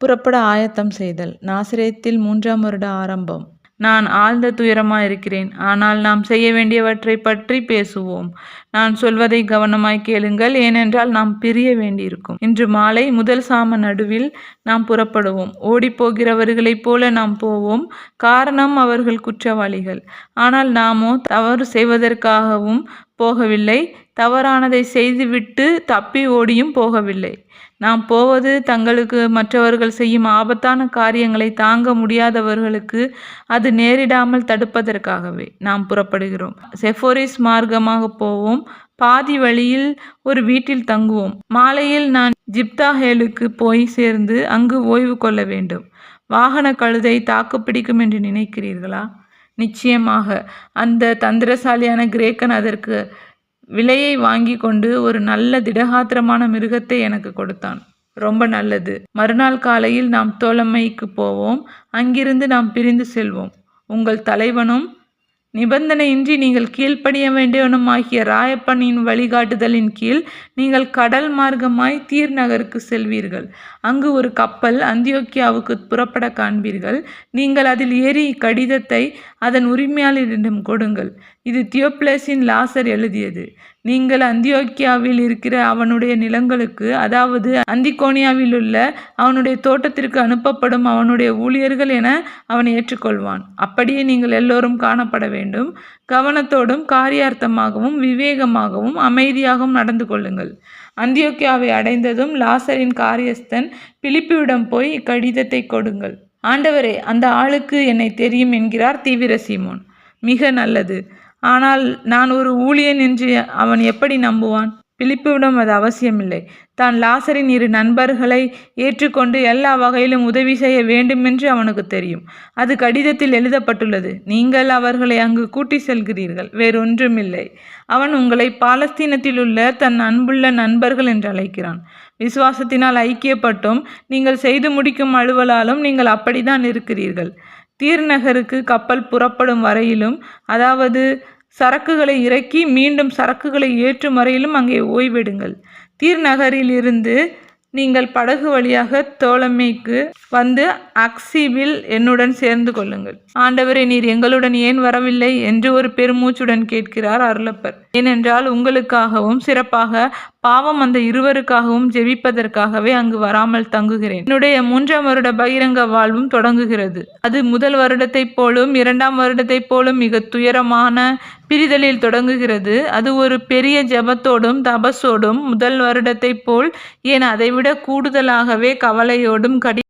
புறப்பட ஆயத்தம் செய்தல். நாசிரியத்தில் மூன்றாம் வருட ஆரம்பம். நான் ஆழ்ந்த துயரமாக இருக்கிறேன் ஆனால் நாம் செய்ய வேண்டியவற்றை பற்றி பேசுவோம். நான் சொல்வதை கவனமாய் கேளுங்கள். ஏனென்றால் நாம் பிரிய வேண்டியிருக்கும். இன்று மாலை முதல் சாம நடுவில் நாம் புறப்படுவோம். ஓடிப்போகிறவர்களைப் போல நாம் போவோம். காரணம் அவர்கள் குற்றவாளிகள். ஆனால் நாமோ தவறு செய்வதற்காகவும் போகவில்லை. தவறானதை செய்துவிட்டு தப்பி ஓடியும் போகவில்லை. நாம் போவது தங்களுக்கு மற்றவர்கள் செய்யும் ஆபத்தான காரியங்களை தாங்க முடியாதவர்களுக்கு அது நேரிடாமல் தடுப்பதற்காகவே நாம் புறப்படுகிறோம். செஃபோரிஸ் மார்க்கமாக போவோம். பாதி வழியில் ஒரு வீட்டில் தங்குவோம். மாலையில் நான் ஜிப்தாஹேலுக்கு போய் சேர்ந்து அங்கு ஓய்வு கொள்ள வேண்டும். வாகன கழுதை தாக்குப்பிடிக்கும் என்று நினைக்கிறீர்களா? நிச்சயமாக. அந்த தந்திரசாலியான கிரேக்கன் அதற்கு விலையை வாங்கி கொண்டு ஒரு நல்ல திடகாத்திரமான மிருகத்தை எனக்கு கொடுத்தான். ரொம்ப நல்லது. மறுநாள் காலையில் நாம் தோழமைக்கு போவோம். அங்கிருந்து நாம் பிரிந்து செல்வோம். உங்கள் தலைவனும் நிபந்தனையின்றி நீங்கள் கீழ்ப்படிய வேண்டியவனுமாகிய ராயப்பனின் வழிகாட்டுதலின் கீழ் நீங்கள் கடல் மார்க்கமாய் தீர் நகருக்கு செல்வீர்கள். அங்கு ஒரு கப்பல் அந்தியோக்கியாவுக்கு புறப்பட காண்பீர்கள். நீங்கள் அதில் ஏறி இக்கடிதத்தை அதன் உரிமையாளரிடம் கொடுங்கள். இது தியோப்ளஸின் லாசர் எழுதியது. நீங்கள் அந்தியோக்கியாவில் இருக்கிற அவனுடைய நிலங்களுக்கு அதாவது அந்திகோனியாவில் உள்ள அவனுடைய தோட்டத்திற்கு அனுப்பப்படும் அவனுடைய ஊழியர்கள் என அவன் ஏற்றுக்கொள்வான். அப்படியே நீங்கள் எல்லோரும் காணப்பட வேண்டும். கவனத்தோடும் காரியார்த்தமாகவும் விவேகமாகவும் அமைதியாகவும் நடந்து கொள்ளுங்கள். அந்தியோக்கியாவை அடைந்ததும் லாசரின் காரியஸ்தன் பிலிப்பியிடம் போய் இக்கடிதத்தை கொடுங்கள். ஆண்டவரே அந்த ஆளுக்கு என்னை தெரியும் என்கிறார் தீவிர சீமோன். மிக நல்லது. ஆனால் நான் ஒரு ஊழியன் என்று அவன் எப்படி நம்புவான்? பிலிப்புவிடம் அது அவசியமில்லை. தான் லாசரின் இரு நண்பர்களை ஏற்றுக்கொண்டு எல்லா வகையிலும் உதவி செய்ய வேண்டுமென்று அவனுக்கு தெரியும். அது கடிதத்தில் எழுதப்பட்டுள்ளது. நீங்கள் அவர்களை அங்கு கூட்டி செல்கிறீர்கள். வேறொன்றுமில்லை. அவன் உங்களை பாலஸ்தீனத்தில் உள்ள தன் அன்புள்ள நண்பர்கள் என்று அழைக்கிறான். விசுவாசத்தினால் ஐக்கியப்பட்டும் நீங்கள் செய்து முடிக்கும் அலுவலாலும் நீங்கள் அப்படித்தான் இருக்கிறீர்கள். தீர்நகருக்கு கப்பல் புறப்படும் வரையிலும் அதாவது சரக்குகளை இறக்கி மீண்டும் சரக்குகளை ஏற்றும் வரையிலும் அங்கே ஓய்வெடுங்கள். தீர்நகரிலிருந்து நீங்கள் படகு வழியாக தோழமைக்கு வந்து அக்சிவில் என்னுடன் சேர்ந்து கொள்ளுங்கள். ஆண்டவரே நீர் எங்களுடன் ஏன் வரவில்லை என்று ஒரு பெருமூச்சுடன் கேட்கிறார் அருளப்பர். ஏனென்றால் உங்களுக்காகவும் சிறப்பாக பாவம் அந்த இருவருக்காகவும் ஜெபிப்பதற்காகவே அங்கு வராமல் தங்குகிறேன். என்னுடைய மூன்றாம் வருட பகிரங்க வாழ்வும் தொடங்குகிறது. அது முதல் வருடத்தைப் போலும் இரண்டாம் வருடத்தைப் போலும் மிக துயரமான பிரிதலில் தொடங்குகிறது. அது ஒரு பெரிய ஜெபத்தோடும் தபஸோடும் முதல் வருடத்தைப் போல் ஏன் அதைவிட கூடுதலாகவே கவலையோடும் கடி